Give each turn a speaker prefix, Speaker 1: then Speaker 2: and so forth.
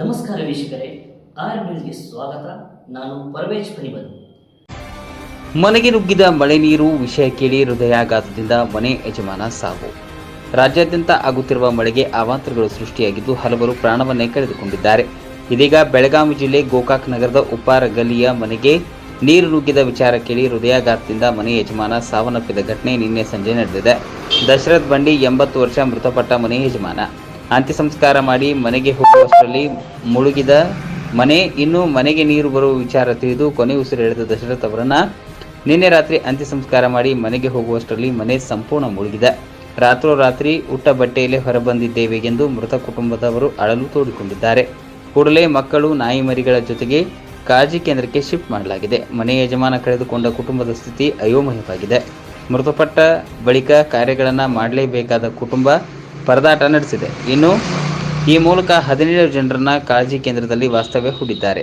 Speaker 1: ನಮಸ್ಕಾರ ವೀಕ್ಷಕರೇ ಆರ್ ನ್ಯೂಸ್ಗೆ ಸ್ವಾಗತ. ನಾನು ಪರವೇಶ್ ಪನಿಬನ್
Speaker 2: ಮನೆಗೆ ನುಗ್ಗಿದ ಮಳೆ ನೀರು ವಿಷಯ ಕೇಳಿ ಹೃದಯಾಘಾತದಿಂದ ಮನೆ ಯಜಮಾನ ಸಾವು. ರಾಜ್ಯಾದ್ಯಂತ ಆಗುತ್ತಿರುವ ಮಳೆಗೆ ಅವಾಂತರಗಳು ಸೃಷ್ಟಿಯಾಗಿದ್ದು ಹಲವರು ಪ್ರಾಣವನ್ನೇ ಕಳೆದುಕೊಂಡಿದ್ದಾರೆ. ಇದೀಗ ಬೆಳಗಾವಿ ಜಿಲ್ಲೆ ಗೋಕಾಕ್ ನಗರದ ಉಪ್ಪಾರ ಗಲ್ಲಿಯ ಮನೆಗೆ ನೀರು ನುಗ್ಗಿದ ವಿಚಾರ ಕೇಳಿ ಹೃದಯಾಘಾತದಿಂದ ಮನೆ ಯಜಮಾನ ಸಾವನ್ನಪ್ಪಿದ ಘಟನೆ ನಿನ್ನೆ ಸಂಜೆ ನಡೆದಿದೆ. ದಶರಥ್ ಬಂಡಿ ಎಂಬತ್ತು ವರ್ಷ ಮೃತಪಟ್ಟ ಮನೆ ಯಜಮಾನ. ಅಂತ್ಯ ಸಂಸ್ಕಾರ ಮಾಡಿ ಮನೆಗೆ ಹೋಗುವಷ್ಟರಲ್ಲಿ ಮುಳುಗಿದ ಮನೆ, ಇನ್ನು ಮನೆಗೆ ನೀರು ಬರುವ ವಿಚಾರ ತಿಳಿದು ಕೊನೆ ಉಸಿರೆಳೆದ ದಶರಥ್ ಅವರನ್ನ ನಿನ್ನೆ ರಾತ್ರಿ ಅಂತ್ಯ ಸಂಸ್ಕಾರ ಮಾಡಿ ಮನೆಗೆ ಹೋಗುವಷ್ಟರಲ್ಲಿ ಮನೆ ಸಂಪೂರ್ಣ ಮುಳುಗಿದೆ. ರಾತ್ರೋರಾತ್ರಿ ಉಟ್ಟ ಬಟ್ಟೆಯಲ್ಲೇ ಹೊರಬಂದಿದ್ದೇವೆ ಎಂದು ಮೃತ ಕುಟುಂಬದವರು ಅಳಲು ತೋಡಿಕೊಂಡಿದ್ದಾರೆ. ಕೂಡಲೇ ಮಕ್ಕಳು, ನಾಯಿ ಮರಿಗಳ ಜೊತೆಗೆ ಕಾಳಜಿ ಕೇಂದ್ರಕ್ಕೆ ಶಿಫ್ಟ್ ಮಾಡಲಾಗಿದೆ. ಮನೆ ಯಜಮಾನ ಕಳೆದುಕೊಂಡ ಕುಟುಂಬದ ಸ್ಥಿತಿ ಅಯೋಮಯವಾಗಿದೆ. ಮೃತಪಟ್ಟ ಬಳಿಕ ಕಾರ್ಯಗಳನ್ನು ಮಾಡಲೇಬೇಕಾದ ಕುಟುಂಬ ಪರದಾಟ ನಡೆಸಿದೆ. ಇನ್ನು ಈ ಮೂಲಕ ಹದಿನೇಳು ಜನರನ್ನ ಕಾಳಜಿ ಕೇಂದ್ರದಲ್ಲಿ ವಾಸ್ತವ್ಯ ಹೂಡಿದ್ದಾರೆ.